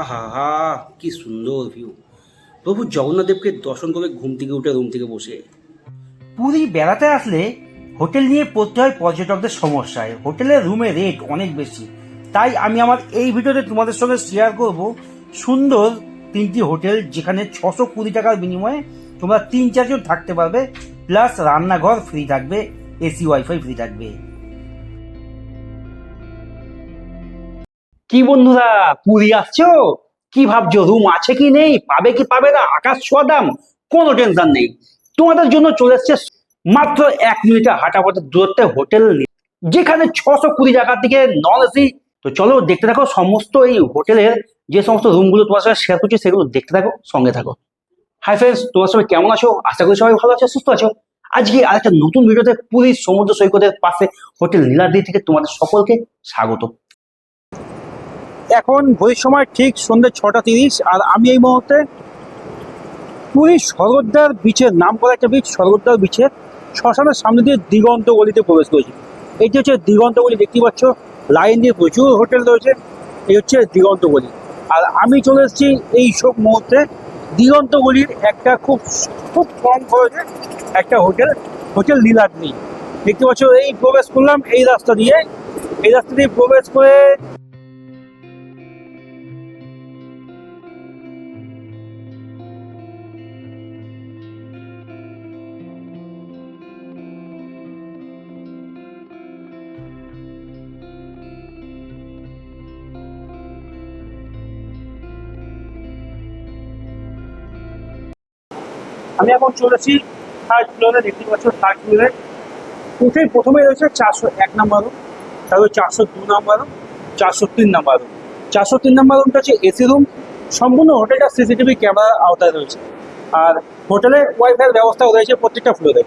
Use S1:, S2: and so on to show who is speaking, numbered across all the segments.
S1: আহা হা, কি সুন্দর ভিউ প্রভু জগন্নাথ দেবকে দর্শন করে ঘুম থেকে উঠে রুম থেকে বসে।
S2: পুরী বেড়াতে আসলে হোটেল নিয়ে পড়তে হয় পর্যটকদের সমস্যায়। হোটেলের রুমের রেট অনেক বেশি। তাই আমি আমার এই ভিডিওতে তোমাদের সঙ্গে শেয়ার করব সুন্দর তিনটি হোটেল যেখানে ছশো কুড়ি টাকার বিনিময়ে তোমরা তিন চারজন থাকতে পারবে প্লাস রান্নাঘর ফ্রি থাকবে এসি ওয়াইফাই ফ্রি থাকবে।
S1: কি বন্ধুরা, পুরী আসছো? কি ভাবছ, রুম আছে কি নেই? পাবে কি পাবে না? আকাশ ছোঁয়া দাম? কোনো টেনশন নেই। তোমাদের জন্য চলে এসছে মাত্র এক মিনিটে হাঁটা পথের দূরত্বে হোটেল যেখানে ছশো কুড়ি টাকার দিকে নন এসি তো চলো দেখতে থাকো সমস্ত এই হোটেলের যে সমস্ত রুমগুলো তোমার সাথে শেয়ার করছি, সেগুলো দেখতে থাকো, সঙ্গে থাকো। হাই ফ্রেন্ডস তোমার সবাই কেমন আছো? আশা করি সবাই ভালো আছো, সুস্থ আছো। আজকে আরেকটা নতুন ভিডিওতে পুরীর সমুদ্র সৈকতের পাশে হোটেল নীলাদ্রি থেকে তোমাদের সকলকে স্বাগত।
S3: এখন ঘড়ির সময় ঠিক সন্ধ্যে ছটা তিরিশ, আর আমি এই মুহূর্তে পুরী স্বর্গদ্বার বিচের নাম করা একটা বিচ স্বর্গদ্বার বিচের শ্মশানের সামনে দিয়ে দিগন্ত গলিতে প্রবেশ করেছি। এইটি হচ্ছে দিগন্ত গলি, দেখতে পাচ্ছ? লাইন দিয়ে প্রচুর হোটেল রয়েছে। এই হচ্ছে দিগন্ত গলি। আর আমি চলে এসেছি এই সব মুহূর্তে দিগন্ত গলির একটা খুব খুব কম খরচে একটা হোটেল হোটেল নীলাগ্নি দেখতে পাচ্ছ, এই প্রবেশ করলাম এই রাস্তা দিয়ে। এই রাস্তা দিয়ে প্রবেশ করে আমি এখন চলেছি থার্ড ফ্লোরে দেখতে পাচ্ছ থার্ড ফ্লোরে উঠেই প্রথমে রয়েছে চারশো এক নাম্বার রুম তারপর চারশো দু নাম্বার রুম চারশো তিন নাম্বার রুম চারশো তিন নাম্বার রুমটা হচ্ছে এসি রুম সম্পূর্ণ হোটেলটা সিসিটিভি ক্যামেরার আওতায় রয়েছে। আর হোটেলে ওয়াইফাইয়ের ব্যবস্থাও রয়েছে প্রত্যেকটা ফ্লোরে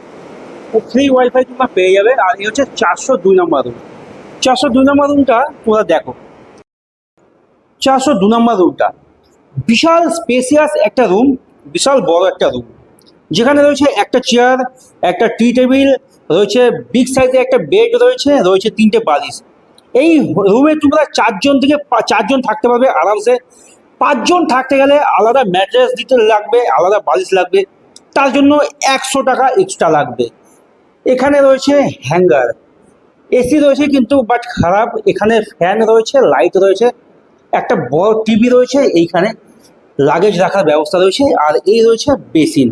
S3: ফ্রি ওয়াইফাই তোমরা পেয়ে যাবে, আর এই হচ্ছে চারশো দুই নাম্বার রুম চারশো দুই নাম্বার রুমটা তোমরা দেখো। চারশো দু নাম্বার রুমটা বিশাল স্পেসিয়াস একটা রুম বিশাল বড় একটা রুম যেখানে রয়েছে একটা চেয়ার একটা টি টেবিল রয়েছে বিগ সাইজের একটা বেড রয়েছে রয়েছে তিনটে বালিশ। এই রুমে তোমরা চারজন থেকে চারজন থাকতে পারবে আরামসে। পাঁচজন থাকতে গেলে আলাদা ম্যাট্রেস দিতে লাগবে, আলাদা বালিশ লাগবে। তার জন্য একশো টাকা এক্সট্রা লাগবে। এখানে রয়েছে হ্যাঙ্গার এসি রয়েছে কিন্তু বাট খারাপ। এখানে ফ্যান রয়েছে লাইট রয়েছে। একটা বড় টিভি রয়েছে, এইখানে লাগেজ রাখার ব্যবস্থা রয়েছে। আর এই রয়েছে বেসিন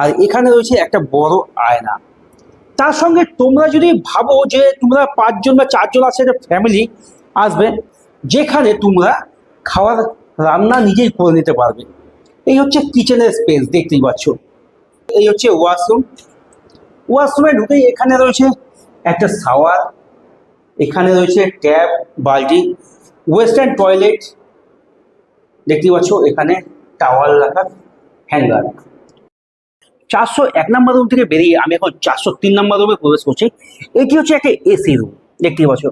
S3: আর এখানে রয়েছে একটা বড় আয়না। তার সঙ্গে তোমরা যদি ভাবো যে তোমরা পাঁচজন বা চারজন আছে একটা ফ্যামিলি আসবে, যেখানে তোমরা খাওয়ার রান্না নিজেই করে নিতে পারবে। এই হচ্ছে কিচেনের স্পেস দেখতেই পাচ্ছ। এই হচ্ছে ওয়াশরুম ওয়াশরুমে ঢুকেই এখানে রয়েছে একটা শাওয়ার এখানে রয়েছে ট্যাপ বালতি ওয়েস্টার্ন টয়লেট দেখতেই পাচ্ছ, এখানে টাওয়াল রাখার হ্যাঙ্গার চারশো এক নম্বর রুম থেকে বেরিয়ে আমি এখন চারশো তিন নম্বর রুমে প্রবেশ করছি। এটি হচ্ছে একটা এসি রুম দেখতেই পাচ্ছ।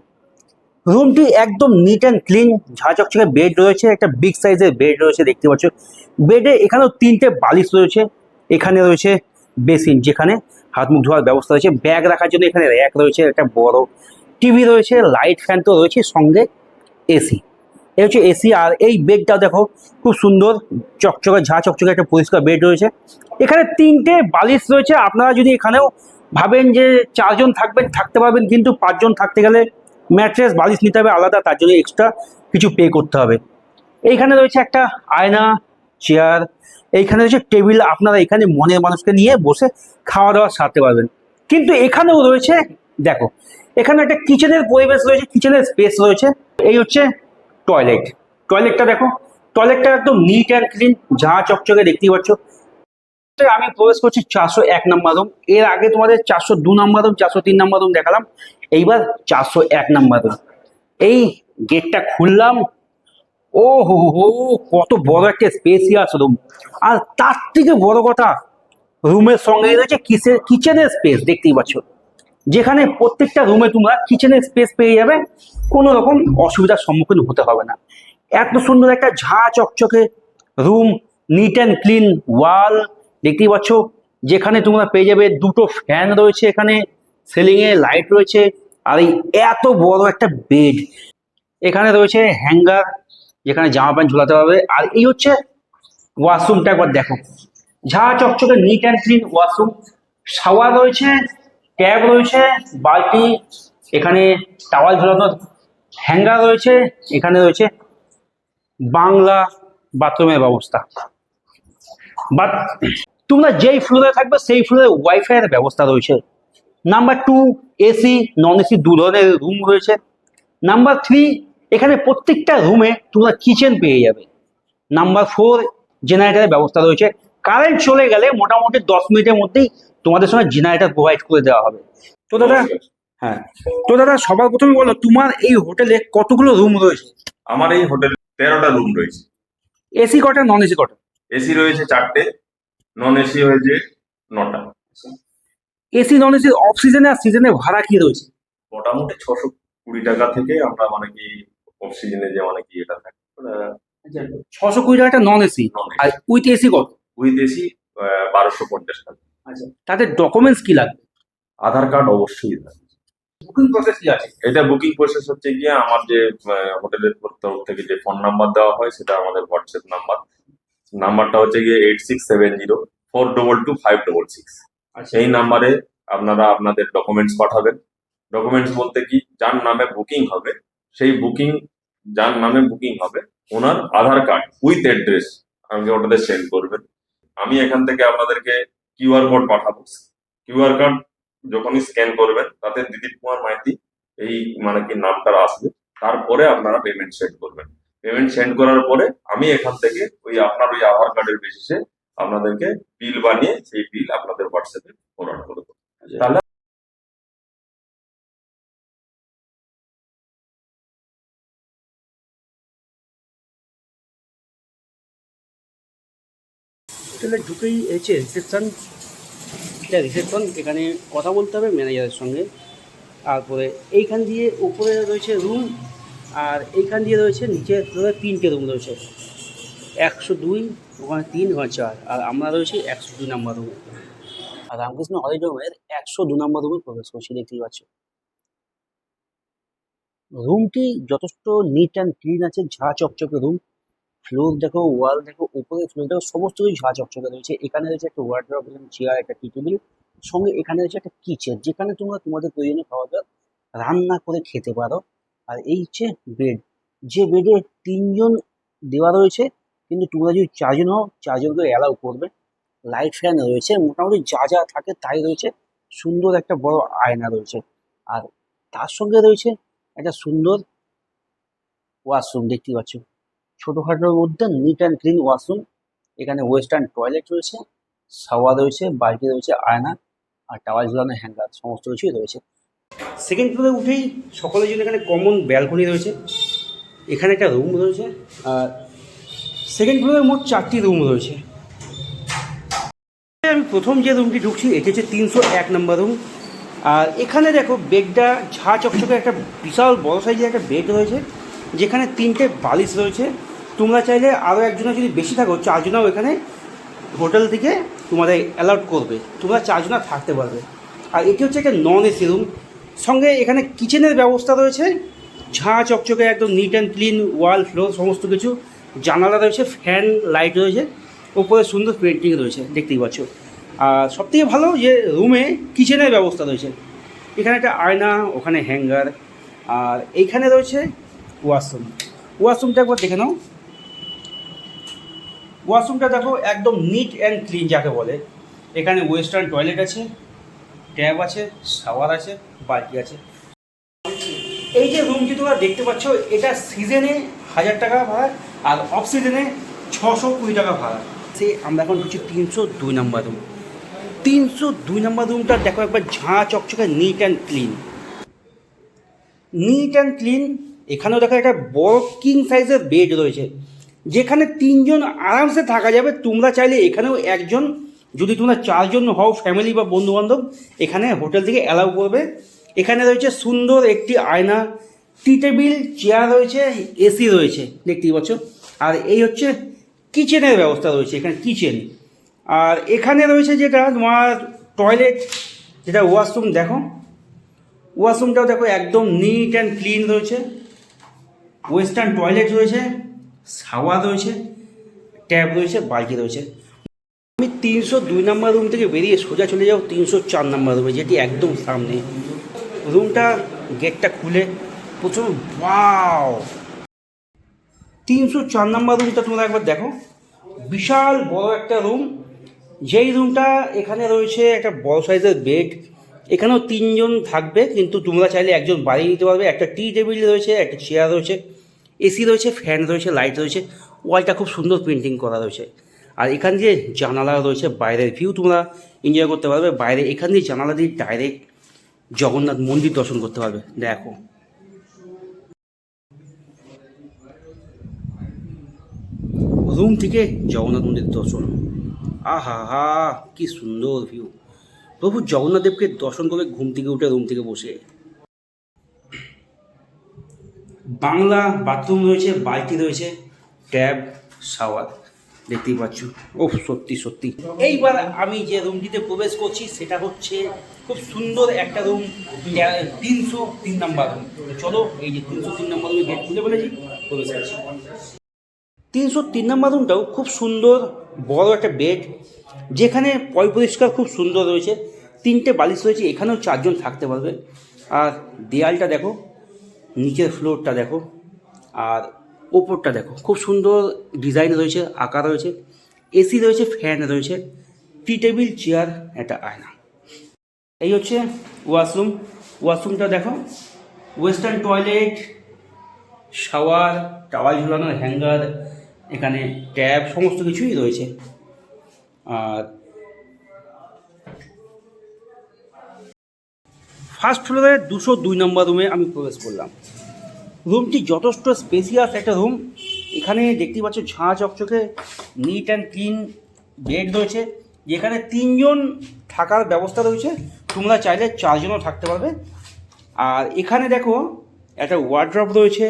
S3: রুমটি একদম নিট অ্যান্ড ক্লিন ঝাঁচকচকে বেড রয়েছে, একটা বিগ সাইজের বেড রয়েছে, দেখতে পাচ্ছ। বেডে এখানেও তিনটে বালিশ রয়েছে, এখানে রয়েছে বেসিন যেখানে হাত মুখ ধোয়ার ব্যবস্থা রয়েছে। ব্যাগ রাখার জন্য এখানে র্যাক রয়েছে, একটা বড় টিভি রয়েছে লাইট ফ্যান তো রয়েছে, সঙ্গে এসি এই হচ্ছে এসি আর এই বেডটা দেখো, খুব সুন্দর, চকচকে, ঝাঁ চকচকে একটা পরিষ্কার বেড রয়েছে। এখানে তিনটে বালিশ রয়েছে, আপনারা যদি এখানেও ভাবেন যে চারজন থাকবেন, থাকতে পারবেন, কিন্তু পাঁচজন থাকতে গেলে ম্যাট্রেস, বালিশ নিতে হবে আলাদা, তার জন্য এক্সট্রা কিছু পে করতে হবে। এইখানে রয়েছে একটা আয়না চেয়ার এইখানে রয়েছে টেবিল আপনারা এখানে মনের মানুষকে নিয়ে বসে খাওয়া দাওয়া সারতে পারবেন। কিন্তু এখানেও রয়েছে, দেখো, এখানে একটা কিচেনের পরিবেশ রয়েছে কিচেনের স্পেস রয়েছে। এই হচ্ছে টয়লেট টয়লেটটা দেখো টয়লেটটা একদম নিট অ্যান্ড ক্লিন যা চকচকে দেখতেই পাচ্ছ। আমি প্রবেশ করছি চারশো এক নাম্বার রুম এর আগে তোমাদের চারশো দু নাম্বার রুম চারশো তিন নাম্বার রুম দেখালাম। এইবার চারশো এক নাম্বার রুম এই গেটটা খুললাম। ও হো হো, কত বড় একটা স্পেসিয়াস রুম আর তার থেকে বড় কথা রুমের সঙ্গে রয়েছে কিসের কিচেনের স্পেস দেখতেই পাচ্ছ। যেখানে প্রত্যেকটা রুমে তোমরা কিচেনের স্পেস পেয়ে যাবে, কোনো রকম অসুবিধার সম্মুখীন হতে হবে না। এত সুন্দর একটা ঝাঁ চকচকে room neat and clean wall দেখতেই পাচ্ছ, যেখানে তোমরা পেয়ে যাবে দুটো ফ্যান রয়েছে এখানে সিলিংয়ে লাইট রয়েছে, আর এই এত বড় একটা বেড এখানে রয়েছে হ্যাঙ্গার যেখানে জামা প্যান্ট ঝোলাতে পারবে আর এই হচ্ছে ওয়াশরুমটা একবার দেখো। ঝা চকচকে neat and clean washroom shower রয়েছে ট্যাব রয়েছে, বালতি, এখানে টাওয়াল ঝোলানোর হ্যাঙ্গার রয়েছে, এখানে রয়েছে বাংলা বাথরুমের ব্যবস্থা। বাট তোমরা যেই ফ্লোরে থাকবে, সেই ফ্লোরে ওয়াইফাই এর ব্যবস্থা রয়েছে। Number two AC non AC দু ধরনের রুম রয়েছে। নাম্বার থ্রি এখানে প্রত্যেকটা রুমে তোমরা কিচেন পেয়ে যাবে। নাম্বার ফোর জেনারেটারের ব্যবস্থা রয়েছে। কারেন্ট চলে গেলে মোটামুটি দশ মিনিটের মধ্যেই তোমাদের সঙ্গে জেনারেটার প্রোভাইড করে দেওয়া হবে। তো দাদা হ্যাঁ তো দাদা সবার প্রথমে বলো তোমার এই হোটেলে কতগুলো রুম রয়েছে?
S4: আমার এই হোটেলে তেরোটা রুম রয়েছে।
S3: এসি কটা নন এসি কটা?
S4: এসি রয়েছে চারটে নন এসি হয়েছে নটা।
S3: এসি নন এসি অফ সিজনে আর সিজনে ভাড়া কি রয়েছে?
S4: মোটামুটি ছশো কুড়ি টাকা থেকে আমরা মানে কি অফ সিজনে যে মানে কি এটা থাকে
S3: ছশো কুড়ি টাকা নন এসি আর উইথ এসি কত?
S4: উইথ এসি বারোশো পঞ্চাশ টাকা।
S3: আচ্ছা তাদের ডকুমেন্টস কি লাগবে?
S4: আধার কার্ড অবশ্যই লাগে
S3: বুকিং প্রসেস কি আছে?
S4: এটা বুকিং প্রসেস হচ্ছে গিয়ে আমার যে হোটেলের তরফ থেকে যে ফোন নাম্বার দেওয়া হয় সেটা আমাদের হোয়াটসঅ্যাপ নাম্বার নাম্বারটা হচ্ছে গিয়ে eight six seven zero four double two five double six সেই নাম্বারে আপনারা আপনাদের ডকুমেন্টস পাঠাবেন। ডকুমেন্টস বলতে কি যার নামে বুকিং হবে সেই বুকিং যার নামে বুকিং হবে ওনার আধার কার্ড উইথ অ্যাড্রেস। আমাকে ওটাতে সেন্ড করবেন। আমি এখান থেকে আপনাদেরকে কিউআর কোড পাঠাবো। কিউআর কোড যখনই স্ক্যান করবেন তাতে দিলীপ কুমার মাইতি এই মানে কি নামটা আসবে। তারপরে আপনারা পেমেন্ট সেন্ড করবেন। পেমেন্ট সেন্ড করার পরে আমি এখান থেকে ওই আপনার ওই আধার কার্ডের বেসিসে আপনাদেরকে বিল বানিয়ে সেই বিল আপনাদের হোয়াটসঅ্যাপে ফরওয়ার্ড করে দেবো। তাহলে
S3: হোটেলে ঢুকেই এসেছে রিসেপশন রিসেপশন, এখানে কথা বলতে হবে ম্যানেজারের সঙ্গে। তারপরে এইখান দিয়ে উপরে রয়েছে রুম, আর এইখান দিয়ে রয়েছে নিচে তিনটে রুম রয়েছে। একশো দুই, ওখানে তিন, ওখানে চার, আর আমরা রয়েছি একশো দুই নাম্বার রুমে। আর রামকৃষ্ণ হলিডোমের একশো দু নম্বর রুমে প্রবেশ করছি, দেখতেই পাচ্ছ। রুমটি যথেষ্ট নিট অ্যান্ড ক্লিন আছে, ঝা চকচকে রুম। ফ্লোর দেখো ওয়াল দেখো, উপরে ফ্লোর দেখো, সমস্ত কিছু ঝা চকচকে রয়েছে। এখানে রয়েছে একটা ওয়ার্ড্রপ চেয়ার একটা টি টেবিল সঙ্গে এখানে রয়েছে একটা কিচেন যেখানে তোমরা তোমাদের প্রয়োজনীয় খাওয়া দাওয়া রান্না করে খেতে পারো। আর এই হচ্ছে বেড যে বেডে তিনজন দেওয়া রয়েছে, কিন্তু তোমরা যদি চারজন হও চারজনকে অ্যালাউ করবে। লাইট ফ্যান রয়েছে, মোটামুটি যা যা থাকে তাই রয়েছে। সুন্দর একটা বড় আয়না রয়েছে। আর তার সঙ্গে রয়েছে একটা সুন্দর ওয়াশরুম দেখতে পাচ্ছ। ছোটোখাটোর মধ্যে নিট অ্যান্ড ক্লিন ওয়াশরুম এখানে ওয়েস্টার্ন টয়লেট রয়েছে শাওয়ার রয়েছে, বালতি রয়েছে, আয়না, আর টাওয়াল ঝুলানো হ্যাঙ্গার সমস্ত কিছুই রয়েছে। সেকেন্ড ফ্লোরে উঠেই সকলের জন্য এখানে কমন ব্যালকনি রয়েছে, এখানে একটা রুম রয়েছে, আর সেকেন্ড ফ্লোরে মোট চারটি রুম রয়েছে। আমি প্রথম যে রুমটি ঢুকছি, এটি হচ্ছে তিনশো এক নম্বর রুম আর এখানে দেখো বেডটা ঝা চকচকে একটা বিশাল বড় সাইজের একটা বেড রয়েছে, যেখানে তিনটে বালিশ রয়েছে তোমরা চাইলে আরও একজনের যদি বেশি থাকো, চারজনাও এখানে হোটেল থেকে তোমাদের অ্যালাউড করবে। তোমরা চারজনা থাকতে পারবে। আর এটি হচ্ছে একটা নন এসি রুম সঙ্গে এখানে কিচেনের ব্যবস্থা রয়েছে। ঝাঁ চকচকে একদম neat and clean wall floor সমস্ত কিছু। জানালা রয়েছে ফ্যান লাইট রয়েছে। ওপরে সুন্দর পেন্টিং রয়েছে, দেখতেই পাচ্ছ। আর সবথেকে ভালো যে রুমে কিচেনের ব্যবস্থা রয়েছে। এখানে একটা আয়না, ওখানে হ্যাঙ্গার আর এইখানে রয়েছে ওয়াশরুম ওয়াশরুমটা একবার দেখে নাও। ওয়াশরুমটা দেখো একদম নিট অ্যান্ড ক্লিন যাকে বলে। এখানে ওয়েস্টার্ন টয়লেট আছে ট্যাব আছে শাওয়ার আছে, বালতি আছে। এই যে রুমটি তোমরা দেখতে পাচ্ছ, এটা সিজনে হাজার টাকা ভাড়া আর অফ সিজনে ছশো কুড়ি টাকা ভাড়া। সে আমরা এখন ঢুকছি তিনশো দুই নম্বর রুম তিনশো দুই নম্বর রুমটা দেখো একবার ঝাঁ চকচকে neat and clean neat and clean এখানেও দেখো একটা বড় কিং সাইজের বেড রয়েছে। যেখানে তিনজন আরামসে থাকা যাবে, তোমরা চাইলে এখানেও একজন, যদি তোমরা চারজন হও ফ্যামিলি বা বন্ধু বান্ধব এখানে হোটেল থেকে অ্যালাউ করবে। এখানে রয়েছে সুন্দর একটি আয়না টি টেবিল চেয়ার রয়েছে, এসি রয়েছে, দেখতেই পাচ্ছ। আর এই হচ্ছে কিচেনের ব্যবস্থা রয়েছে, এখানে কিচেন আর এখানে রয়েছে যেটা তোমার টয়লেট যেটা ওয়াশরুম দেখো। ওয়াশরুমটাও দেখো একদম নিট অ্যান্ড ক্লিন রয়েছে। ওয়েস্টার্ন টয়লেট রয়েছে। শাওয়ার রয়েছে, ট্যাব রয়েছে, বালতি রয়েছে। আমি তিনশো দুই নম্বর রুম থেকে বেরিয়ে সোজা চলে যাও তিনশো চার নম্বর রুমে, যেটি একদম সামনে। রুমটা গেটটা খুলে প্রচুর বাও তিনশো চার নম্বর রুমটা তোমরা একবার দেখো। বিশাল বড় একটা রুম। যেই রুমটা এখানে রয়েছে একটা বড় সাইজের বেড। এখানেও তিনজন থাকবে, কিন্তু তোমরা চাইলে একজন বাড়িয়ে নিতে পারবে। একটা টি টেবিল রয়েছে, একটা চেয়ার রয়েছে। এসি রয়েছে ফ্যান রয়েছে লাইট রয়েছে ওয়ালটা খুব সুন্দর পেন্টিং করা রয়েছে। আর এখান দিয়ে জানালা রয়েছে বাইরের ভিউ তোমরা এনজয় করতে পারবে। বাইরে এখান দিয়ে জানালা দিয়ে ডাইরেক্ট জগন্নাথ মন্দির দর্শন করতে পারবে। দেখো। রুম থেকে জগন্নাথ মন্দির দর্শন। আহা হা, কি সুন্দর ভিউ প্রভু জগন্নাথ দেবকে দর্শন করে ঘুম থেকে উঠে রুম থেকে বসে। বাংলা বাথরুম রয়েছে, বালতি রয়েছে ট্যাব শাওয়ার দেখতেই পাচ্ছ। ও সত্যি সত্যি। এইবার আমি যে রুমটিতে প্রবেশ করছি, সেটা হচ্ছে খুব সুন্দর একটা রুম তিনশো তিন নাম্বার রুম চলো, এই যে তিনশো তিন নাম্বার রুমে গেট খুলে বলেছি প্রবেশ করছি। তিনশো তিন নম্বর রুমটাও খুব সুন্দর, বড় একটা বেড যেখানে পয় পরিষ্কার খুব সুন্দর রয়েছে। তিনটে বালিশ রয়েছে, এখানেও চারজন থাকতে পারবে। আর দেয়ালটা দেখো নিচের ফ্লোরটা দেখো, আর ওপরটা দেখো। খুব সুন্দর ডিজাইন রয়েছে আঁকা রয়েছে এসি রয়েছে ফ্যান রয়েছে টি টেবিল চেয়ার একটা আয়না। এই হচ্ছে ওয়াশরুম ওয়াশরুমটা দেখো ওয়েস্টার্ন টয়লেট শাওয়ার টাওয়াল ঝুলানোর হ্যাঙ্গার এখানে ট্যাব সমস্ত কিছুই রয়েছে। আর ফার্স্ট ফ্লোরে দুশো দুই নম্বর রুমে আমি প্রবেশ করলাম। রুমটি যথেষ্ট স্পেসিয়াস একটা রুম। এখানে দেখতে পাচ্ছ ঝাঁ চকচকে নিট অ্যান্ড ক্লিন বেড রয়েছে। যেখানে তিনজন থাকার ব্যবস্থা রয়েছে। তোমরা চাইলে চারজনও থাকতে পারবে। আর এখানে দেখো, একটা ওয়ার্ড্রপ রয়েছে,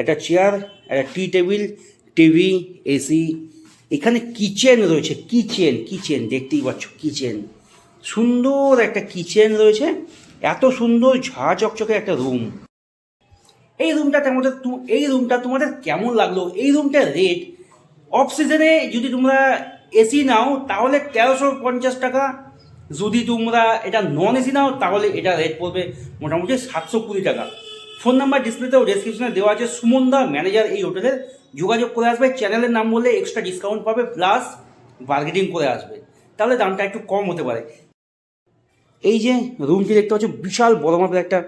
S3: একটা চেয়ার একটা টি টেবিল টিভি এসি এখানে কিচেন রয়েছে কিচেন কিচেন দেখতেই পাচ্ছ কিচেন সুন্দর একটা কিচেন রয়েছে। এত সুন্দর ঝা চকচকে একটা রুম এই রুমটা তোমাদের তু- এই রুমটা তোমাদের কেমন লাগল? এই রুমটার রেট অফ সিজনে যদি তোমরা এসি নাও, তাহলে তেরোশো পঞ্চাশ টাকা। যদি তোমরা এটা নন এসি নাও, তাহলে এটা রেট পড়বে মোটামুটি সাতশো কুড়ি টাকা। ফোন নাম্বার ডিসপ্লেতেও ডেসক্রিপশনে দেওয়া আছে। সুমন দা ম্যানেজার এই হোটেলের যোগাযোগ করে আসবে চ্যানেলের নাম বললে এক্সট্রা ডিসকাউন্ট পাবে প্লাস বার্গেনিং করে আসবে। তাহলে দামটা একটু কম হতে পারে। এই যে রুমটি দেখতে পাচ্ছ, বিশাল বড় মাপের একটা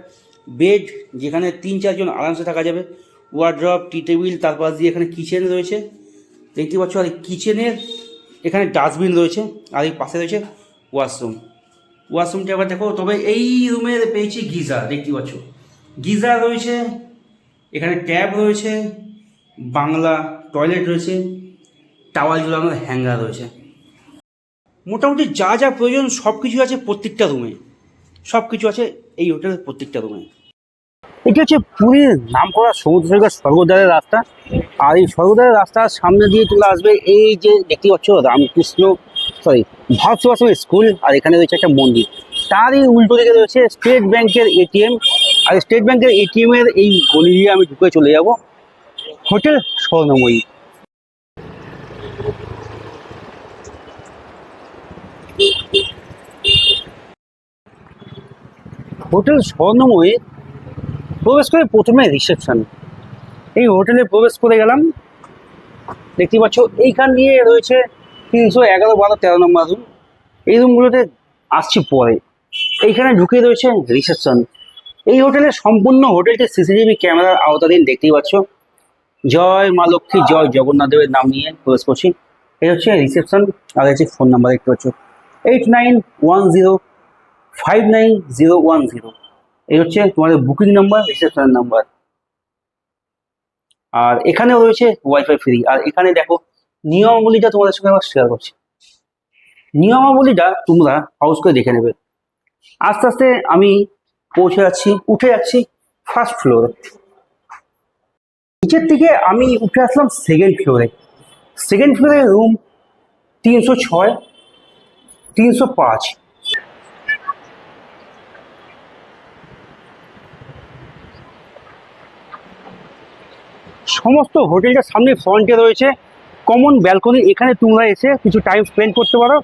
S3: বেড যেখানে তিন চারজন আরামসে থাকা যাবে। ওয়ার্ড্রপ টি টেবিল তার পাশ দিয়ে এখানে কিচেন রয়েছে। দেখতে পাচ্ছ, আর কিচেনের এখানে ডাস্টবিন রয়েছে, আর এই পাশে রয়েছে ওয়াশরুম ওয়াশরুমটা আবার দেখো, তবে এই রুমের পেয়েছি গিজার, দেখতে পাচ্ছ। গিজার রয়েছে, এখানে ট্যাব রয়েছে, বাংলা টয়লেট রয়েছে টাওয়াল ঝুলানোর হ্যাঙ্গার রয়েছে। মোটামুটি যা যা প্রয়োজন সব কিছু আছে প্রত্যেকটা রুমে সব কিছু আছে এই হোটেলের প্রত্যেকটা রুমে
S5: এটি হচ্ছে পুরীর নাম করা সমুদ্র সৈকত স্বর্গদ্বারের রাস্তা। আর এই স্বর্গদ্বারের রাস্তার সামনে দিয়ে চলে আসবে এই যে দেখতে পাচ্ছ রামকৃষ্ণ সরি ভারত সেবাশ্রম স্কুল আর এখানে রয়েছে একটা মন্দির। তারই উল্টো দিকে রয়েছে স্টেট ব্যাংকের এটিএম আর স্টেট ব্যাংকের এটিএম এর এই গলি দিয়ে আমি ঢুকে চলে যাব। হোটেল স্বর্ণময়ী। হোটেল স্বর্ণময়ী প্রবেশ করে প্রথমে রিসেপশন। এই হোটেলে প্রবেশ করে গেলাম। দেখতে পাচ্ছ, এইখান দিয়ে রয়েছে তিনশো এগারো বারো তেরো নম্বর রুম এই রুমগুলোতে আসছি পরে। এইখানে ঢুকে রয়েছে রিসেপশন। এই হোটেলের সম্পূর্ণ হোটেলটি সিসিটিভি ক্যামেরার আওতাধীন দেখতেই পাচ্ছ। জয় মা লক্ষ্মী, জয় জগন্নাথ দেবের নাম নিয়ে প্রবেশ করছি। এই হচ্ছে রিসেপশন, আর হচ্ছে ফোন নাম্বার দেখতে পাচ্ছ। Eight nine one zero five nine zero one zero এই হচ্ছে তোমাদের বুকিং নাম্বার রিসেপশন নাম্বার আর এখানেও রয়েছে ওয়াইফাই ফ্রি আর এখানে দেখো, নিয়মাবলীটা তোমাদের সঙ্গে আবার শেয়ার করছি। নিয়মাবলীটা তোমরা হাউস করে দেখে নেবে। আস্তে আস্তে আমি পৌঁছে যাচ্ছি, উঠে যাচ্ছি ফার্স্ট ফ্লোরে নিচের থেকে আমি উঠে আসলাম সেকেন্ড ফ্লোরে সেকেন্ড ফ্লোরে রুম তিনশো ছয়। তিনশো পাঁচ।
S3: সমস্ত হোটেলটার সামনে ফ্রন্টে রয়েছে। কমন ব্যালকনি এখানে তোমরা এসে কিছু টাইম স্পেন্ড করতে পারো।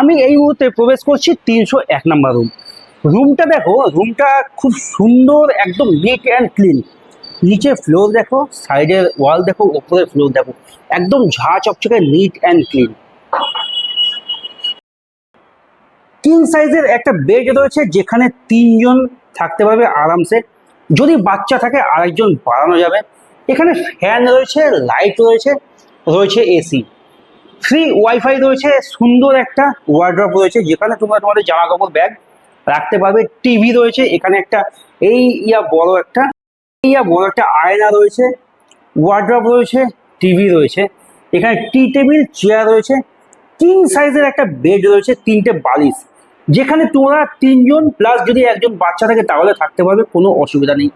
S3: আমি এই মুহূর্তে প্রবেশ করছি তিনশো এক নাম্বার রুম রুমটা দেখো রুমটা খুব সুন্দর, একদম নিট অ্যান্ড ক্লিন নিচে ফ্লোর দেখো সাইডের ওয়াল দেখো, ওপরের ফ্লোর দেখো। একদম ঝা চকচকে নিট অ্যান্ড ক্লিন কিং সাইজের একটা বেড রয়েছে যেখানে তিনজন থাকতে পারবে আরামসে। যদি বাচ্চা থাকে, আরেকজন বাড়ানো যাবে। এখানে ফ্যান রয়েছে লাইট রয়েছে রয়েছে এসি ফ্রি ওয়াইফাই রয়েছে, সুন্দর একটা ওয়ার্ড্রপ রয়েছে যেখানে তোমরা তোমাদের জামা কাপড় ব্যাগ রাখতে পারবে। টিভি রয়েছে, এখানে একটা এই ইয়া বড় একটা ইয়া বড় একটা আয়না রয়েছে। ওয়ার্ড্রপ রয়েছে টিভি রয়েছে। এখানে টি টেবিল চেয়ার রয়েছে। কিং সাইজের একটা বেড রয়েছে, তিনটে বালিশ। যেখানে তোমরা তিনজন প্লাস যদি একজন বাচ্চা থাকে তাহলে থাকতে পারবে, কোনো অসুবিধা নেই।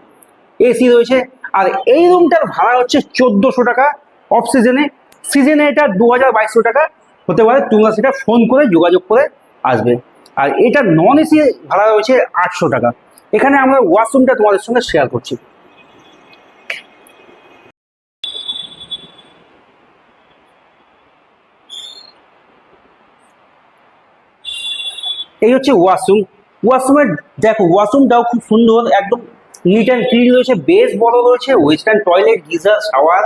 S3: এসি রয়েছে। আর এই রুমটার ভাড়া হচ্ছে চোদ্দোশো টাকা অফ সিজনে সিজনে এটা দু হাজার বাইশশো টাকা। হতে পারে তোমরা সেটা ফোন করে, যোগাযোগ করে আসবে। আর এটা নন এসি ভাড়া রয়েছে আটশো টাকা। এখানে আমরা ওয়াশরুমটা তোমাদের সঙ্গে শেয়ার করছি। এই হচ্ছে ওয়াশরুম। ওয়াশরুমের দেখো, ওয়াশরুমটাও খুব সুন্দর, একদম নিট অ্যান্ড ক্লিন রয়েছে, বেশ বড় রয়েছে ওয়েস্টার্ন টয়লেট গিজার শাওয়ার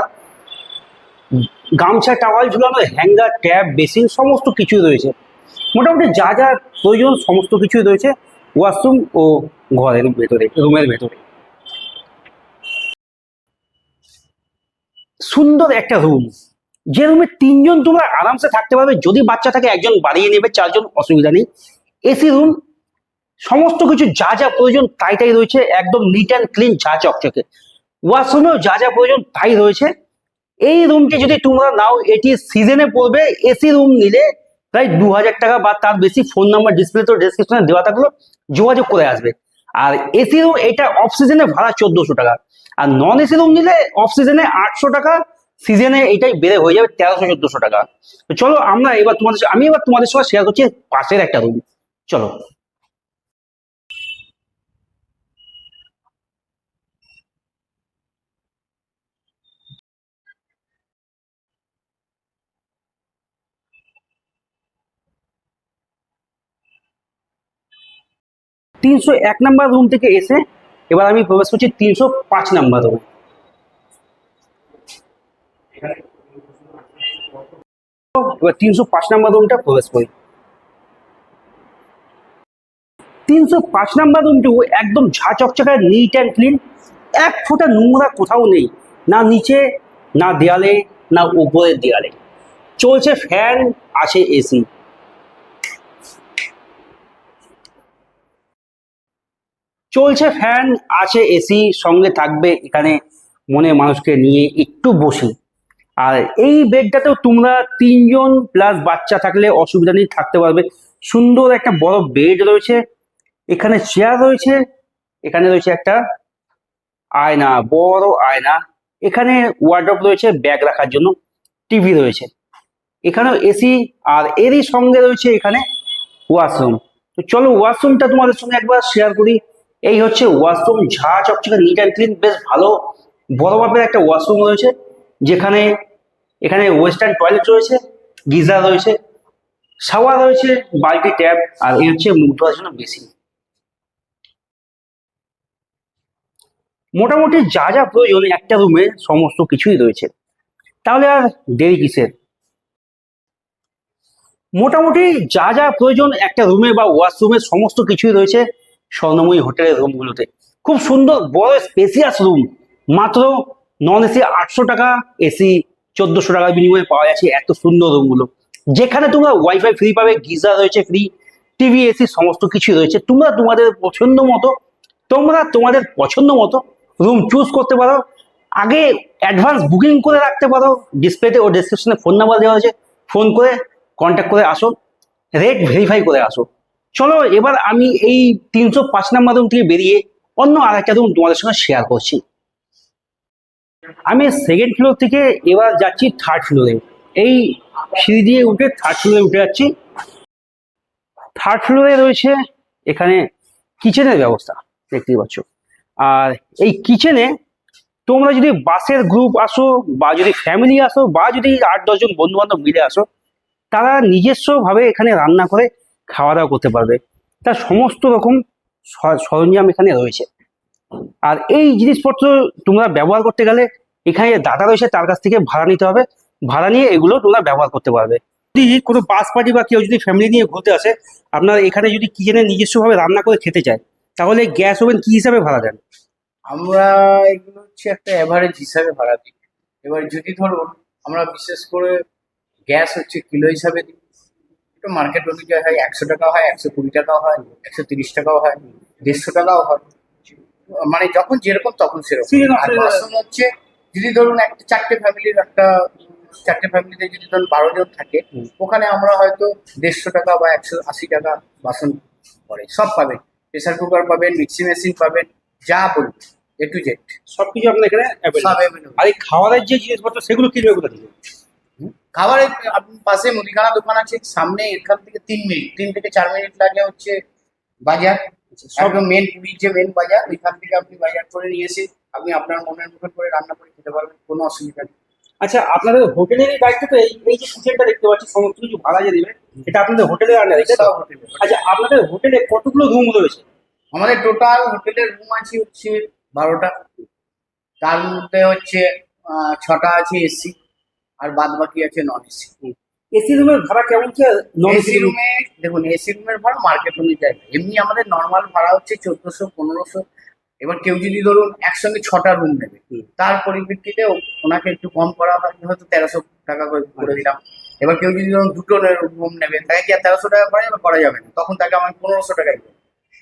S3: গামছা টাওয়াল ঝুলানো হ্যাঙ্গার ট্যাব বেসিন সমস্ত কিছুই রয়েছে। মোটামুটি যা যা প্রয়োজন, সমস্ত কিছুই রয়েছে ওয়াশরুম ও ঘরের ভেতরে, রুমের ভেতরে। সুন্দর একটা রুম যে রুমে তিনজন তোমরা আরামসে থাকতে পারবে, যদি বাচ্চা থাকে একজন বাড়িয়ে নেবে, চারজন অসুবিধা নেই। এসি রুম সমস্ত কিছু যা যা প্রয়োজন তাই তাই রয়েছে, একদম নিট অ্যান্ড ক্লিন যা চকচকে ওয়াশরুমেও যা যা প্রয়োজন তাই রয়েছে। এই রুমটি যদি তোমরা নাও, এটি সিজনে পড়বে এসি রুম নিলে প্রায় দু হাজার টাকা বা তার বেশি ফোন নাম্বার ডিসপ্লে তো ডেসক্রিপশনে দেওয়া থাকল, যোগাযোগ করে আসবে। আর এসি রুম এটা অফ সিজনে ভাড়া চোদ্দশো টাকা। আর নন এসি রুম নিলে অফ সিজনে আটশো টাকা সিজনে এটাই বেড়ে হয়ে যাবে তেরোশো চোদ্দশো টাকা। চলো আমরা এবার তোমাদের আমি এবার তোমাদের সঙ্গে শেয়ার করছি পাশের একটা রুম চলো তিনশো এক নাম্বার রুম থেকে এসে এবার আমি প্রবেশ করছি তিনশো পাঁচ নাম্বার রুম এবার তিনশো পাঁচ নাম্বার রুমটা প্রবেশ করি। তিনশো পাঁচ নাম্বার রুমটি একদম ঝা চকচকায় নিট অ্যান্ড ক্লিন এক ফোঁটা নোংরা কোথাও নেই। না নিচে, না দেয়ালে, না উপরের দেয়ালে। চলছে ফ্যান আছে এসি চলছে ফ্যান আছে এসি সঙ্গে থাকবে এখানে মনে মানুষকে নিয়ে একটু বসি। আর এই বেডটাতেও তোমরা তিনজন প্লাস বাচ্চা থাকলে অসুবিধা নেই, থাকতে পারবে। সুন্দর একটা বড় বেড রয়েছে। এখানে চেয়ার রয়েছে, এখানে রয়েছে একটা আয়না, বড় আয়না, এখানে ওয়ার্ড্রপ রয়েছে ব্যাগ রাখার জন্য টিভি রয়েছে। এখানেও এসি আর এরই সঙ্গে রয়েছে এখানে ওয়াশরুম তো চলো ওয়াশরুমটা তোমাদের সঙ্গে একবার শেয়ার করি। এই হচ্ছে ওয়াশরুম ঝা চকচকে নিট অ্যান্ড ক্লিন বেশ ভালো, বড় মাপের একটা ওয়াশরুম রয়েছে, যেখানে, এখানে ওয়েস্টার্ন টয়লেট রয়েছে, গিজার রয়েছে শাওয়ার রয়েছে, বালতি ট্যাপ আর এই হচ্ছে মুখ ধোয়ার জন্য বেসিন মোটামুটি যা যা প্রয়োজন, একটা রুমে সমস্ত কিছুই রয়েছে। তাহলে আর দেরি কিসের? মোটামুটি যা যা প্রয়োজন, একটা রুমে বা ওয়াশরুমে সমস্ত কিছুই রয়েছে স্বর্ণময়ী হোটেলের রুমগুলোতে খুব সুন্দর, বড় স্পেসিয়াস রুম মাত্র নন এসি আটশো টাকা এসি চোদ্দশো টাকার বিনিময়ে পাওয়া যাচ্ছে এত সুন্দর রুমগুলো যেখানে তোমরা ওয়াইফাই ফ্রি পাবে, গিজার রয়েছে ফ্রি টিভি এসি সমস্ত কিছুই রয়েছে। তোমরা তোমাদের পছন্দ মতো, তোমরা তোমাদের পছন্দ মতো রুম চুজ করতে পারো। আগে অ্যাডভান্স বুকিং করে রাখতে পারো। ডিসপ্লেতে ও ডেসক্রিপশনে ফোন নাম্বার দেওয়া আছে ফোন করে কন্ট্যাক্ট করে আসো। রেট ভেরিফাই করে আসো। চলো, এবার আমি এই তিনশো পাঁচ নাম্বার রুম থেকে বেরিয়ে অন্য আর একটা রুম তোমাদের সঙ্গে শেয়ার করছি। আমি সেকেন্ড ফ্লোর থেকে এবার যাচ্ছি থার্ড ফ্লোরে এই সিঁড়ি দিয়ে উঠে থার্ড ফ্লোরে উঠে যাচ্ছি। থার্ড ফ্লোরে রয়েছে এখানে কিচেনের ব্যবস্থা, দেখতেই পাচ্ছ। আর এই কিচেনে তোমরা যদি বাসের গ্রুপ আসো বা যদি ফ্যামিলি আসো বা যদি আট দশজন বন্ধু বান্ধব মিলে আসো, তারা নিজস্বভাবে এখানে রান্না করে খাওয়া দাওয়া করতে পারবে। তার সমস্ত রকম সরঞ্জাম এখানে রয়েছে। আর এই জিনিসপত্র তোমরা ব্যবহার করতে গেলে এখানে দাদা রয়েছে তার কাছ থেকে ভাড়া নিতে হবে। ভাড়া নিয়ে এগুলো তোমরা ব্যবহার করতে পারবে। যদি কোনো বাস পার্টি বা কেউ যদি ফ্যামিলি নিয়ে ঘুরতে আসে, আপনার এখানে যদি কিচেনে নিজস্বভাবে রান্না করে খেতে চায় তাহলে গ্যাস ওভেন কি হিসাবে ভাড়া দেন?
S6: আমরা এগুলো হচ্ছে একটা অ্যাভারেজ হিসাবে ভাড়া দিই। এবার যদি ধরুন আমরা বিশেষ করে গ্যাস হচ্ছে কিলো হিসাবে দিই। একটু মার্কেট অনুযায়ী হয় একশো টাকা হয় একশো কুড়ি টাকাও হয় একশো তিরিশ টাকাও হয় দেড়শো টাকাও হয়। মানে যখন যেরকম তখন সেরকম। আর বাসন হচ্ছে যদি ধরুন একটা চারটে ফ্যামিলির একটা চারটে ফ্যামিলিতে যদি ধরুন বারো জন থাকে ওখানে আমরা হয়তো দেড়শো টাকা বা একশো আশি টাকা বাসন পড়ে সব পাবেন প্রেসার কুকার পাবেন মিক্সি মেশিন পাবেন যা বলবেন এ টু জেড
S3: সবকিছু আপনার এখানে।
S6: সব available।
S3: আর এই খাওয়ারের যে জিনিসপত্র সেগুলো কিনবে কোথা থেকে?
S6: খাবারের পাশে মুদিখানা দোকান আছে সামনে এখান থেকে তিন মিনিট তিন থেকে চার মিনিট লাগে হচ্ছে বাজার। একদম মেন পুরীর যে মেন বাজার ওইখান থেকে আপনি বাজার করে নিয়ে এসে আপনি আপনার মনের মতন করে রান্না করে খেতে পারবেন কোনো অসুবিধা নেই।
S3: আচ্ছা আপনাদের হোটেলের এই দায়িত্ব তো এই এই যে কিচেনটা দেখতে পাচ্ছি সমস্ত কিছু ভাড়া যে দেবে এটা আপনাদের হোটেলের আন্ডারে তাই তো?
S6: হোটেলে
S3: আচ্ছা আপনাদের হোটেলে কতগুলো রুম রয়েছে?
S6: আমাদের টোটাল হোটেলের রুম আছে হচ্ছে বারোটা। তার মধ্যে হচ্ছে আহ, ছটা আছে এসি আর বাদ বাকি আছে নন এসি
S3: এসি রুমের ভাড়া কেমন কি নন
S6: এসি রুমে দেখুন এসি রুমের ভাড়া মার্কেট অনুযায়ী এমনি আমাদের নর্মাল ভাড়া হচ্ছে চোদ্দশো পনেরোশো। এবার কেউ যদি ধরুন একসঙ্গে ছটা রুম নেবে তার পরিপ্রেক্ষিতে ওনাকে একটু কম করা হয় হয়তো তেরোশো টাকা করে করে দিলাম। এবার কেউ যদি ধরুন দুটো রুম নেবে তাকে কি আর তেরোশো টাকা করে করা যাবে না। তখন তাকে আমার পনেরোশো টাকাই দেবো।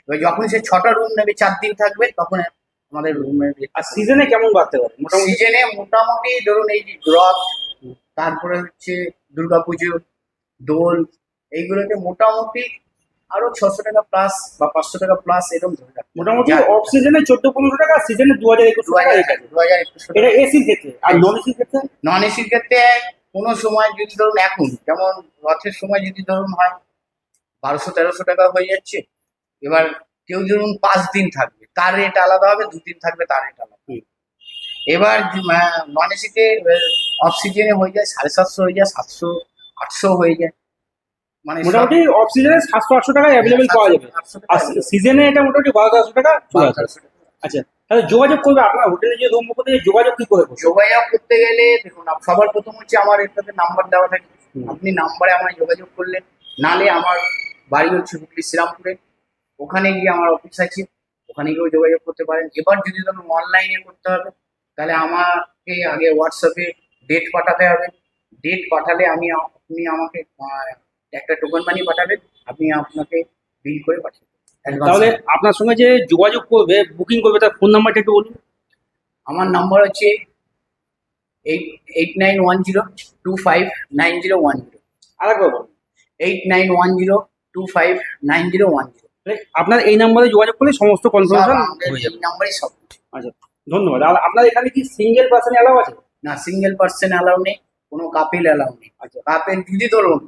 S6: এবার যখন সে ছটা রুম নেবে চার দিন থাকবে তখন আমাদের রুমের
S3: আর সিজনে কেমন বাড়তে পারে? মোটামুটি
S6: সিজনে মোটামুটি ধরুন এই যে রথ তারপরে হচ্ছে দুর্গাপুজো দোল এইগুলোতে মোটামুটি আরও ছশো টাকা প্লাস বা পাঁচশো টাকা প্লাস এরকম ধরে রাখতে
S3: মোটামুটি অফ সিজনে চোদ্দ পনেরো টাকা সিজনে দু হাজার একুশ
S6: দু
S3: টাকা
S6: হাজার
S3: এই
S6: দু হাজার একুশশো
S3: এটা এসির ক্ষেত্রে। আর নন এসির ক্ষেত্রে?
S6: নন এসির ক্ষেত্রে কোনো সময় যদি ধরুন এখন যেমন রথের সময় যদি ধরুন হয় বারোশো তেরোশো টাকা হয়ে যাচ্ছে এবার কেউ ধরুন পাঁচ দিন থাকবে তার রেট আলাদা হবে দু দিন থাকবে তার রেট আলাদা। এবার নন এসিতে অফ সিজনে হয়ে যায় সাড়ে সাতশো হয়ে যায় সাতশো আটশো হয়ে যায়। মানে
S3: মোটামুটি অফ সিজনে সাতশো আটশো টাকা অ্যাভেলেবেল পাওয়া যাবে। আর সিজনে এটা মোটামুটি বারো তেরোশো টাকা। আচ্ছা তাহলে যোগাযোগ করবে আপনার হোটেলে যে রুম করতে যোগাযোগ কি করে
S6: যোগাযোগ করতে গেলে দেখুন সবার প্রথম হচ্ছে আমার এটাতে নাম্বার দেওয়া থাকে। আপনি নাম্বারে আমায় যোগাযোগ করলেন। নালে আমার বাড়ি হচ্ছে হুগলি শ্রীরামপুরে। ওখানে গিয়ে আমার অফিস আছে। ওখানে গিয়েও যোগাযোগ করতে পারেন। এবার যদি ধরুন অনলাইনে করতে হবে তাহলে আমাকে আগে হোয়াটসঅ্যাপে ডেট পাঠাতে হবে। ডেট পাঠালে আমি আপনি আমাকে একটা টোকন মানি পাঠাবেন আপনি আপনাকে বিল করে পাঠিয়ে
S3: তাহলে আপনার সঙ্গে যে যোগাযোগ করবে বুকিং করবে তার ফোন নাম্বারটা একটু বলুন।
S6: আমার নাম্বার হচ্ছে eight eight nine one zero two five nine zero one zero
S3: আরেকবার বলুন।
S6: Eight nine one zero two five nine zero one zero
S3: আপনার এই নাম্বারে যোগাযোগ করলে সমস্ত কনফার্মেশন হয়ে যাবে।
S6: নাম্বারই সব।
S3: আচ্ছা ধন্যবাদ। আর আপনার এখানে কি সিঙ্গেল পার্সন অ্যালাউ আছে?
S6: না সিঙ্গেল পার্সন অ্যালাউ নেই কোনো কাপেল অ্যালাউ নেই।
S3: আচ্ছা।
S6: কাপেল যদি ধরুন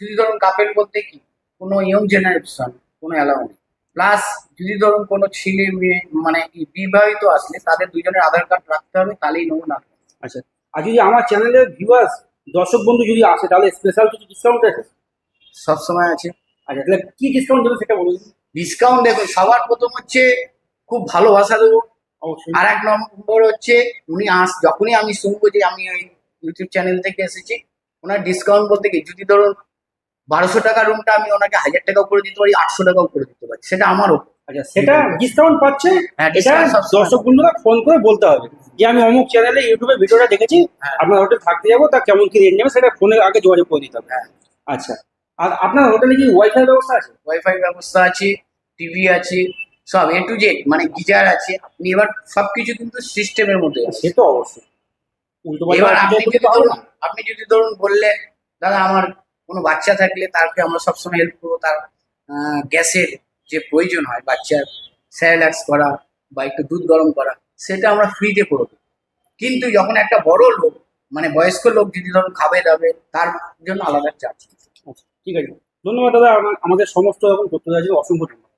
S6: যদি ধরুন কাপেল বলতে কি? কোনো ইয়ং জেনারেশন কোনো অ্যালাউ নেই। প্লাস যদি ধরুন কোনো ছেলে মেয়ে মানে বিবাহিত আসলে তাদের দুজনের আধার কার্ড রাখতে হবে তাহলেই নেব না
S3: আচ্ছা আর যদি আমার চ্যানেলের ভিউয়ার্স দর্শক বন্ধু যদি আসে তাহলে স্পেশাল কিছু ডিসকাউন্ট আছে?
S6: সবসময় আছে।
S3: আচ্ছা তাহলে কি ডিসকাউন্ট দেবে সেটা বলুন।
S6: ডিসকাউন্ট দেখুন সবার প্রথম হচ্ছে খুব ভালোবাসা দেবো।
S3: অবশ্যই।
S6: আর এক নম্বর হচ্ছে উনি আস যখনই আমি শুনব যে আমি ওই ইউটিউব চ্যানেল থেকে এসেছি ওনার ডিসকাউন্ট বলতে কি? যদি ধরুন বারোশো টাকা রুমটা আমি ওনাকে হাজার টাকাও করে দিতে পারি আটশো টাকাও করে দিতে পারি। সেটা আমার ওপর।
S3: আচ্ছা সেটা ডিসকাউন্ট পাচ্ছে
S6: হ্যাঁ
S3: এটা দর্শক বন্ধুরা ফোন করে বলতে হবে। যে আমি অমুক চ্যানেলে ইউটিউবে ভিডিওটা দেখেছি
S6: হ্যাঁ।
S3: আপনার হোটেল থাকতে যাব তা কেমন কি রেট নেবে সেটা ফোনে আগে যোগাযোগ করে দিতে হবে।
S6: হ্যাঁ।
S3: আচ্ছা আর আপনার হোটেলে কি ওয়াইফাই ব্যবস্থা আছে?
S6: ওয়াইফাই ব্যবস্থা আছে টিভি আছে সব এ টু জেড মানে গিজার আছে। আপনি এবার সবকিছু কিন্তু সিস্টেমের মধ্যে আছে।
S3: সে তো অবশ্যই।
S6: এবার আপনি যদি ধরুন আপনি যদি ধরুন বললেন দাদা আমার কোনো বাচ্চা থাকলে তাকে আমরা সবসময় হেল্প করব। তার গ্যাসের যে প্রয়োজন হয় বাচ্চার স্যালাক্স করা বা একটু দুধ গরম করা সেটা আমরা ফ্রিতে করব কিন্তু যখন একটা বড় লোক মানে বয়স্ক লোক যদি ধরুন খাবে দাবে তার জন্য আলাদা চার্জ
S3: আচ্ছা, ঠিক আছে। ধন্যবাদ দাদা আমা- আমাদের সমস্ত রকম তথ্য দেওয়ার জন্য অসংখ্য ধন্যবাদ।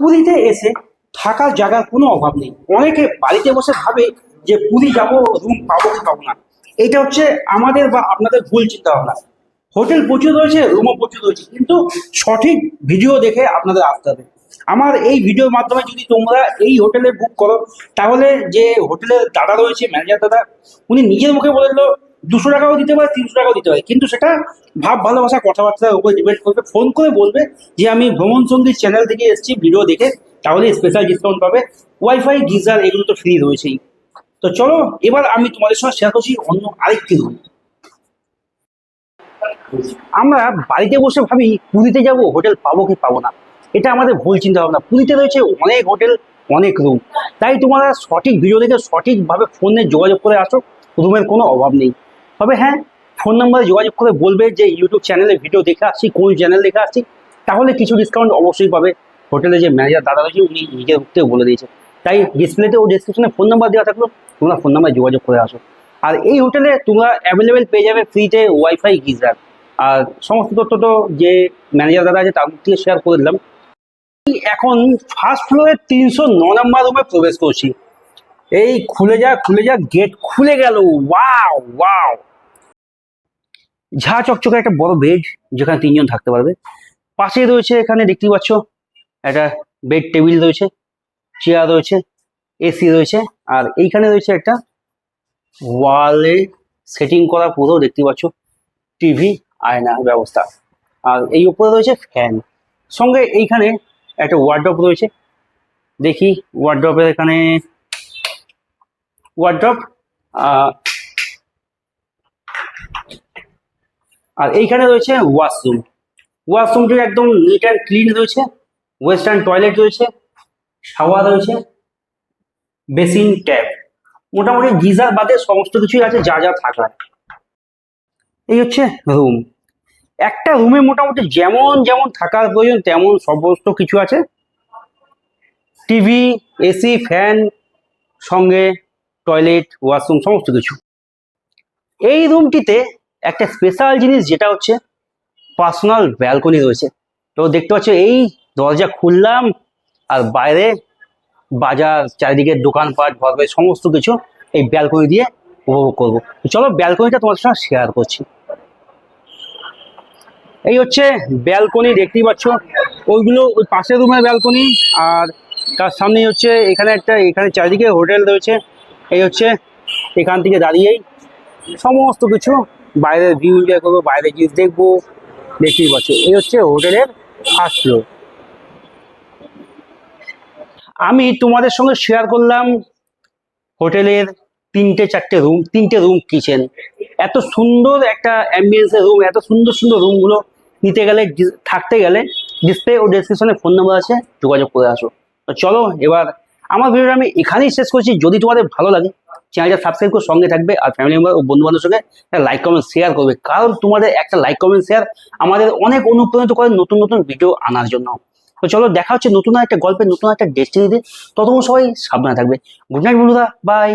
S3: পুরীতে এসে থাকার জায়গার কোনো অভাব নেই। অনেকে বাড়িতে বসে ভাবে যে পুরী যাব রুম পাবো কি পাবো না। এটা হচ্ছে আমাদের বা আপনাদের ভুল চিন্তা ভাবনা হোটেল প্রচুর রয়েছে, রুমও প্রচুর রয়েছে, কিন্তু সঠিক ভিডিও দেখে আপনাদের আসতে হবে। আমার এই ভিডিওর মাধ্যমে যদি তোমরা এই হোটেলে বুক করো, তাহলে যে হোটেলের দাদা রয়েছে ম্যানেজার দাদা, উনি নিজের মুখে বলে দিল, দুশো টাকাও দিতে পারে, তিনশো টাকাও দিতে পারে। কিন্তু সেটা ভাব ভালোবাসা কথাবার্তার উপরে ডিপেন্ড করবে ফোন করে বলবে যে আমি ভ্রমণ সংগীত চ্যানেল থেকে এসেছি ভিডিও দেখে, তাহলে স্পেশাল ডিসকাউন্ট পাবে। ওয়াইফাই গিজার এগুলো তো ফ্রি রয়েছেই। তো চলো, এবার আমি তোমাদের সঙ্গে শেয়ার করছি অন্য আরেকটি রুম আমরা বাড়িতে বসে ভাবি, পুরীতে যাব হোটেল পাবো কি পাবো না? এটা আমাদের ভুল চিন্তা ভাবনা পুরীতে রয়েছে অনেক হোটেল অনেক রুম তাই তোমরা সঠিক ভিডিও দেখে সঠিকভাবে ফোনে যোগাযোগ করে আসো রুমের কোনো অভাব নেই। তবে হ্যাঁ ফোন নাম্বারে যোগাযোগ করে বলবে যে ইউটিউব চ্যানেলে ভিডিও দেখে আসছি, কোন চ্যানেল দেখে আসছি, তাহলে কিছু ডিসকাউন্ট অবশ্যই পাবে। হোটেলে যে ম্যানেজার দাদা রয়েছে, উনি নিজের মুখতেও বলে দিয়েছে। তাই ডিসপ্লেতে ও ডিসক্রিপশনে ফোন নাম্বার দেওয়া থাকল। তোমরা ফোন নাম্বার যোগাযোগ করে আসো। আর এই হোটেলে তোমরা অ্যাভেলেবেল পেয়ে যাবে ফ্রিতে ওয়াইফাই গিজার। আর সমস্ত তথ্য তো যে ম্যানেজার দাদা আছে তার থেকে শেয়ার করে দিলাম। এখন ফার্স্ট ফ্লোরে তিনশো ন নম্বর রুমে প্রবেশ করছি। এই খুলে যা খুলে যা গেট খুলে গেল। ওয়াও ওয়াও ঝা চকচকে একটা বড় বেড যেখানে তিনজন থাকতে পারবে। পাশে রয়েছে এখানে দেখতেই পাচ্ছ, একটা বেড টেবিল রয়েছে চেয়ার রয়েছে এসি রয়েছে। আর এইখানে রয়েছে একটা ওয়ালে সেটিং করা পুরো দেখতে পাচ্ছ, টিভি আয়না ব্যবস্থা। আর এই উপরে রয়েছে ফ্যান। সঙ্গে এইখানে একটা ওয়ার্ড্রপ রয়েছে। দেখি ওয়ার্ড্রপের এখানে ওয়ার্ড্রপ আর এইখানে রয়েছে ওয়াশরুম ওয়াশরুমটি একদম নিট অ্যান্ড ক্লিন রয়েছে। ওয়েস্টার্ন টয়লেট রয়েছে। শাওয়ার রয়েছে। বেসিন ট্যাপ মোটামুটি গিজার বাদে সমস্ত কিছুই আছে, যা যা থাকার। এই হচ্ছে রুম একটা রুমে মোটামুটি যেমন যেমন থাকার প্রয়োজন, তেমন সমস্ত কিছু আছে। টিভি এসি ফ্যান সঙ্গে টয়লেট ওয়াশরুম সমস্ত কিছু। এই রুমটিতে একটা স্পেশাল জিনিস, যেটা হচ্ছে পার্সোনাল ব্যালকনি রয়েছে। তো দেখতে পাচ্ছ, এই দরজা খুললাম, আর বাইরে বাজার, চারিদিকে দোকানপাট ঘর বাড়ি সমস্ত কিছু এই ব্যালকনি দিয়ে উপভোগ করব। চলো ব্যালকনিটা তোমাদের সঙ্গে শেয়ার করছি। এই হচ্ছে ব্যালকনি দেখতেই পাচ্ছ। ওইগুলো ওই পাশের রুমের ব্যালকনি আর তার সামনেই হচ্ছে এখানে একটা, এখানে চারিদিকে হোটেল রয়েছে। এই হচ্ছে এখান থেকে দাঁড়িয়েই সমস্ত কিছু বাইরের ভিউ এনজয় করব বাইরে জিনিস দেখব। দেখতেই পাচ্ছ, এই হচ্ছে হোটেলের ফার্স্ট ফ্লোর আমি তোমাদের সঙ্গে শেয়ার করলাম হোটেলের তিনটে, চারটে রুম তিনটে রুম কিচেন এত সুন্দর একটা অ্যাম্বিয়েন্সের রুম এত সুন্দর সুন্দর রুমগুলো নিতে গেলে থাকতে গেলে ডিসপ্লে ও ডেসক্রিপশনে ফোন নাম্বার আছে, যোগাযোগ করে আসো। তো চলো, এবার আমার ভিডিওটা আমি এখানেই শেষ করছি। যদি তোমাদের ভালো লাগে চ্যানেলটা সাবস্ক্রাইব করে সঙ্গে থাকবে আর ফ্যামিলি মেম্বার ও বন্ধু বান্ধবের সঙ্গে লাইক কমেন্ট শেয়ার করবে। কারণ তোমাদের একটা লাইক কমেন্ট শেয়ার আমাদের অনেক অনুপ্রাণিত করে নতুন নতুন ভিডিও আনার জন্য। তো চলো দেখা হচ্ছে নতুন একটা গল্পের নতুন একটা ডেস্টিনিতে ততক্ষণ সবাই সাবধানে থাকবে। গুড নাইট বন্ধুরা বাই